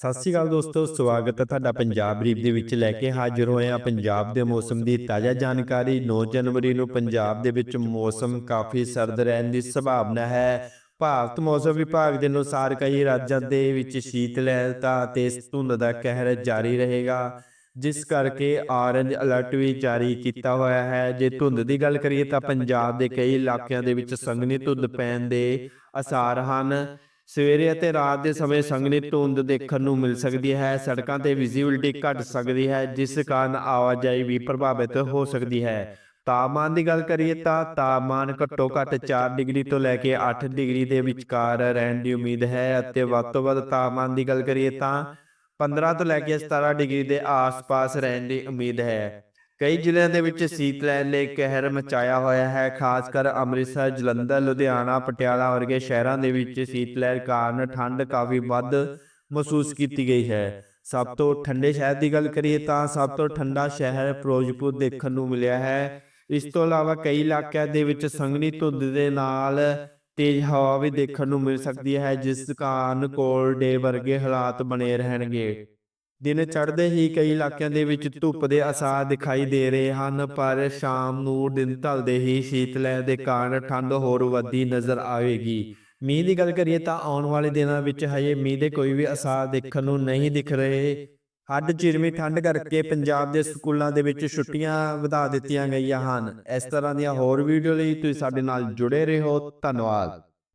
ਸਤਿ ਸ਼੍ਰੀ ਅਕਾਲ ਦੋਸਤੋ ਸਵਾਗਤ ਹੈ ਤੁਹਾਡਾ ਪੰਜਾਬ ਬਰੀਫ ਦੇ ਵਿੱਚ ਲੈ ਕੇ ਹਾਜ਼ਰ ਹੋਏ ਹਾਂ ਪੰਜਾਬ ਦੇ ਮੌਸਮ ਦੀ ਤਾਜ਼ਾ ਜਾਣਕਾਰੀ। 9 ਜਨਵਰੀ ਨੂੰ ਪੰਜਾਬ ਦੇ ਵਿੱਚ ਮੌਸਮ ਕਾਫੀ ਸਰਦ ਰਹਿਣ ਦੀ ਸੰਭਾਵਨਾ ਹੈ। ਭਾਰਤ ਮੌਸਮ ਵਿਭਾਗ ਦੇ ਅਨੁਸਾਰ ਕਈ ਰਾਜਾਂ ਦੇ ਵਿੱਚ ਸ਼ੀਤ ਲਹਿਰ ਦਾ ਤੇ ਧੁੰਦ ਦਾ ਕਹਿਰ ਜਾਰੀ ਰਹੇਗਾ। ਜਿਸ ਕਰਕੇ ਔਰੰਜ ਅਲਰਟ ਵੀ ਜਾਰੀ ਕੀਤਾ ਹੋਇਆ ਹੈ। ਜੇ ਧੁੰਦ ਦੀ ਗੱਲ ਕਰੀਏ ਤਾਂ ਪੰਜਾਬ ਦੇ ਕਈ ਇਲਾਕਿਆਂ ਦੇ ਵਿੱਚ ਸੰਘਣੀ ਧੁੰਦ ਪੈਣ ਦੇ ਅਸਾਰ ਹਨ। ਸਵੇਰੇ ਅਤੇ ਰਾਤ ਦੇ ਸਮੇਂ ਸੰਘਣੀ ਧੁੰਦ ਦੇਖਣ ਨੂੰ ਮਿਲ ਸਕਦੀ ਹੈ, ਸੜਕਾਂ ਤੇ ਵਿਜ਼ਿਬਿਲਟੀ ਘਟ ਸਕਦੀ ਹੈ, ਜਿਸ ਕਾਰਨ ਆਵਾਜਾਈ ਵੀ ਪ੍ਰਭਾਵਿਤ ਹੋ ਸਕਦੀ ਹੈ। ਤਾਪਮਾਨ ਦੀ ਗੱਲ ਕਰੀਏ ਤਾਂ ਤਾਪਮਾਨ ਘੱਟੋ ਘੱਟ 4 ਡਿਗਰੀ ਤੋਂ ਲੈ ਕੇ 8 ਡਿਗਰੀ ਦੇ ਵਿਚਕਾਰ ਰਹਿਣ ਦੀ ਉਮੀਦ ਹੈ ਅਤੇ ਵੱਧ ਤੋਂ ਵੱਧ ਤਾਪਮਾਨ ਦੀ ਗੱਲ ਕਰੀਏ ਤਾਂ 15 ਤੋਂ ਲੈ ਕੇ 17 ਡਿਗਰੀ ਦੇ ਆਸ-ਪਾਸ ਰਹਿਣ ਦੀ ਉਮੀਦ ਹੈ। ਕਈ ਜ਼ਿਲ੍ਹਿਆਂ ਦੇ ਵਿੱਚ ਸੀਤ ਲਹਿਰ ਨੇ ਕਹਿਰ ਮਚਾਇਆ ਹੋਇਆ ਹੈ, ਖਾਸ ਕਰ ਅੰਮ੍ਰਿਤਸਰ, ਜਲੰਧਰ, ਲੁਧਿਆਣਾ, ਪਟਿਆਲਾ ਵਰਗੇ ਸ਼ਹਿਰਾਂ ਦੇ ਵਿੱਚ ਸੀਤ ਲਹਿਰ ਕਾਰਨ ਠੰਡ ਕਾਫੀ ਵੱਧ ਮਹਿਸੂਸ ਕੀਤੀ ਗਈ ਹੈ। ਸਭ ਤੋਂ ਠੰਡੇ ਸ਼ਹਿਰ ਦੀ ਗੱਲ ਕਰੀਏ ਤਾਂ ਸਭ ਤੋਂ ਠੰਡਾ ਸ਼ਹਿਰ ਫਿਰੋਜ਼ਪੁਰ ਦੇਖਣ ਨੂੰ ਮਿਲਿਆ ਹੈ। ਇਸ ਤੋਂ ਇਲਾਵਾ ਕਈ ਇਲਾਕਿਆਂ ਦੇ ਵਿੱਚ ਸੰਘਣੀ ਧੁੰਦ ਦੇ ਨਾਲ ਤੇਜ਼ ਹਵਾ ਵੀ ਦੇਖਣ ਨੂੰ ਮਿਲ ਸਕਦੀ ਹੈ, ਜਿਸ ਕਾਰਨ ਕੋਲਡ ਡੇ ਵਰਗੇ ਹਾਲਾਤ ਬਣੇ ਰਹਿਣਗੇ। ਦਿਨ ਚੜ੍ਹਦੇ ਹੀ ਕਈ ਇਲਾਕਿਆਂ ਦੇ ਵਿੱਚ ਧੁੱਪ ਦੇ ਅਸਾਰ ਦਿਖਾਈ ਦੇ ਰਹੇ ਹਨ ਪਰ ਸ਼ਾਮ ਨੂੰ ਦਿਨ ਢਲਦੇ ਹੀ ਸ਼ੀਤ ਲਹਿਰ ਦੇ ਕਾਰਨ ਠੰਡ ਹੋਰ ਵੱਧਦੀ ਨਜ਼ਰ ਆਵੇਗੀ। ਮੀਂਹ ਦੀ ਗੱਲ ਕਰੀਏ ਤਾਂ ਆਉਣ ਵਾਲੇ ਦਿਨਾਂ ਵਿੱਚ ਹਜੇ ਮੀਂਹ ਦੇ ਕੋਈ ਵੀ ਅਸਾਰ ਦੇਖਣ ਨੂੰ ਨਹੀਂ ਦਿਖ ਰਹੇ। ਹੱਡ ਚਿਰਵੀਂ ਠੰਡ ਕਰਕੇ ਪੰਜਾਬ ਦੇ ਸਕੂਲਾਂ ਦੇ ਵਿੱਚ ਛੁੱਟੀਆਂ ਵਧਾ ਦਿੱਤੀਆਂ ਗਈਆਂ ਹਨ। ਇਸ ਤਰ੍ਹਾਂ ਦੀਆਂ ਹੋਰ ਵੀਡੀਓ ਲਈ ਤੁਸੀਂ ਸਾਡੇ ਨਾਲ ਜੁੜੇ ਰਹੋ। ਧੰਨਵਾਦ।